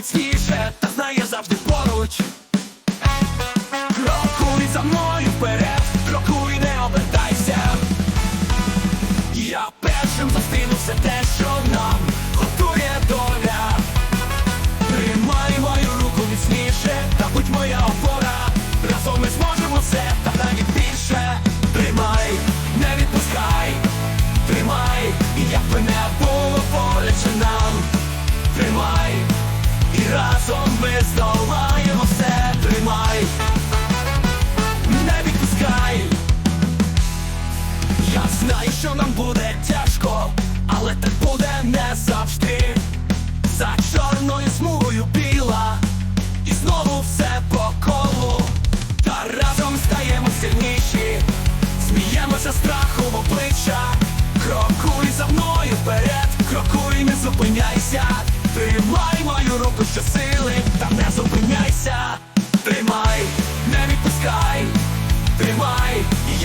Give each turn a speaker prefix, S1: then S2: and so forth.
S1: міцніше, та знає завжди поруч. Крокуй за мною вперед, крокуй, не обертайся. Я першим зустріну все те, що нам. Здолаємо все, тримай, не відпускай. Я знаю, що нам буде тяжко, але так буде не завжди. За чорною смугою біла, і знову все по колу. Та разом стаємо сильніші, сміємося страху в обличчя. Відпускай, тримай, і